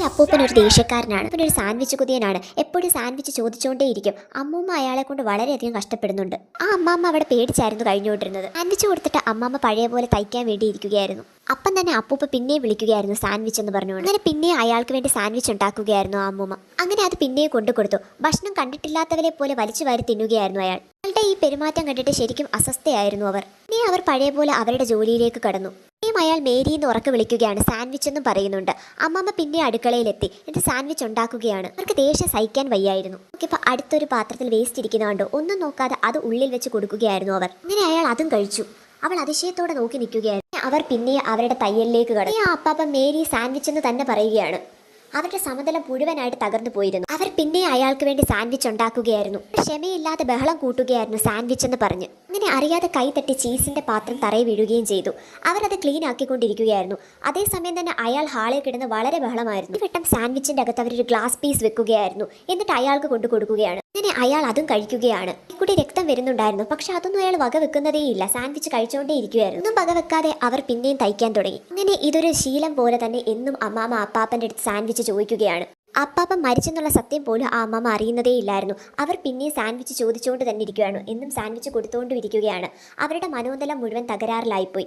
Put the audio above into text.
ഈ അപ്പൂപ്പൻ ഒരു ദേഷ്യക്കാരനാണ്. പിന്നെ ഒരു സാൻഡ്വിച്ച് കുതിയനാണ്. എപ്പോഴും സാൻഡ്വിച്ച് ചോദിച്ചുകൊണ്ടേയിരിക്കും. അമ്മൂമ്മ അയാളെ കൊണ്ട് വളരെയധികം കഷ്ടപ്പെടുന്നുണ്ട്. ആ അമ്മാമ്മ അവിടെ പേടിച്ചായിരുന്നു കഴിഞ്ഞുകൊണ്ടിരുന്നത്. സാൻഡ്വിച്ച് കൊടുത്തിട്ട് അമ്മാമ്മ പഴയ പോലെ തയ്ക്കാൻ വേണ്ടി ഇരിക്കുകയായിരുന്നു അപ്പം തന്നെ അപ്പൂപ്പ പിന്നെയും വിളിക്കുകയായിരുന്നു സാൻഡ്വിച്ച് എന്ന് പറഞ്ഞുകൊണ്ട്. അങ്ങനെ പിന്നെയും അയാൾക്ക് വേണ്ടി സാൻഡ്വിച്ച് ഉണ്ടാക്കുകയായിരുന്നു ആ അമ്മൂമ്മ. അങ്ങനെ അത് പിന്നെയും കൊണ്ടു കൊടുത്തു ഭക്ഷണം കണ്ടിട്ടില്ലാത്തവരെ പോലെ വലിച്ചു വാരി തിന്നുകയായിരുന്നു അയാൾ. അയാളുടെ ഈ പെരുമാറ്റം കണ്ടിട്ട് ശരിക്കും അസ്വസ്ഥയായിരുന്നു അവർ. ഇനി അവർ പഴയ പോലെ അവരുടെ ജോലിയിലേക്ക് കടന്നു. പിന്നെയും അയാൾ മേരി എന്ന് ഉറക്കെ വിളിക്കുകയാണ്. സാൻഡ്വിച്ച് എന്നും പറയുന്നുണ്ട്. അമ്മമ്മ പിന്നെ അടുക്കളയിലെത്തി. എന്നിട്ട് സാൻഡ്വിച്ച് ഉണ്ടാക്കുകയാണ്. അവർക്ക് ദേഷ്യം സഹിക്കാൻ വയ്യായിരുന്നു. ഇപ്പൊ അടുത്തൊരു പാത്രത്തിൽ വേസ്റ്റ് ഇരിക്കുന്നതുകൊണ്ട് കണ്ടു? ഒന്നും നോക്കാതെ അത് ഉള്ളിൽ വെച്ച് കൊടുക്കുകയായിരുന്നു അവർ. അങ്ങനെ അയാൾ അതും കഴിച്ചു. അവൾ അതിശയത്തോടെ നോക്കി നിൽക്കുകയായിരുന്നു. അവർ പിന്നെ അവരുടെ തയ്യലിലേക്ക് കടന്നു. ആ അപ്പാപ്പ മേരി സാൻഡ്വിച്ച് എന്ന് തന്നെ പറയുകയാണ്. അവരുടെ സമതലം മുഴുവനായിട്ട് തകർന്നു പോയിരുന്നു. അവർ പിന്നെ അയാൾക്ക് വേണ്ടി സാൻഡ്വിച്ച് ഉണ്ടാക്കുകയായിരുന്നു. ക്ഷമയില്ലാതെ ബഹളം കൂട്ടുകയായിരുന്നു സാൻഡ്വിച്ച് എന്ന് പറഞ്ഞ്. അങ്ങനെ അറിയാതെ കൈ തട്ടി ചീസിന്റെ പാത്രം തറയിൽ വീഴുകയും ചെയ്തു. അവർ അത് ക്ലീൻ ആക്കിക്കൊണ്ടിരിക്കുകയായിരുന്നു. അതേസമയം തന്നെ അയാൾ ഹാളിൽ കിടന്ന് വളരെ ബഹളമായിരുന്നു. ഈ വട്ടം സാൻഡ്വിച്ചിന്റെ അകത്ത് അവരൊരു ഗ്ലാസ് പീസ് വെക്കുകയായിരുന്നു. എന്നിട്ട് അയാൾക്ക് കൊണ്ടു കൊടുക്കുകയാണ്. അങ്ങനെ അയാൾ അതും കഴിക്കുകയാണ്. കൂടി രക്തം വരുന്നുണ്ടായിരുന്നു. പക്ഷെ അതൊന്നും അയാൾ വക വെക്കുന്നതേയില്ല. സാൻഡ്വിച്ച് കഴിച്ചുകൊണ്ടേ ഇരിക്കുകയായിരുന്നു ഒന്നും വക വെക്കാതെ അവർ പിന്നെയും തയ്ക്കാൻ തുടങ്ങി. അങ്ങനെ ഇതൊരു ശീലം പോലെ തന്നെ എന്നും അമ്മാമ്മ അപ്പാപ്പന്റെ അടുത്ത് സാൻഡ്വിച്ച് ചോദിക്കുകയാണ്. അപ്പാപ്പൻ മരിച്ചെന്നുള്ള സത്യം പോലും ആ അമ്മാമ അറിയുന്നതേ ഇല്ലായിരുന്നു അവർ പിന്നെയും സാൻഡ്വിച്ച് ചോദിച്ചുകൊണ്ട് തന്നെ ഇരിക്കുകയാണ് എന്നും സാൻഡ്വിച്ച് കൊടുത്തുകൊണ്ടും ഇരിക്കുകയാണ് അവരുടെ മനോനില മുഴുവൻ തകരാറിലായിപ്പോയി.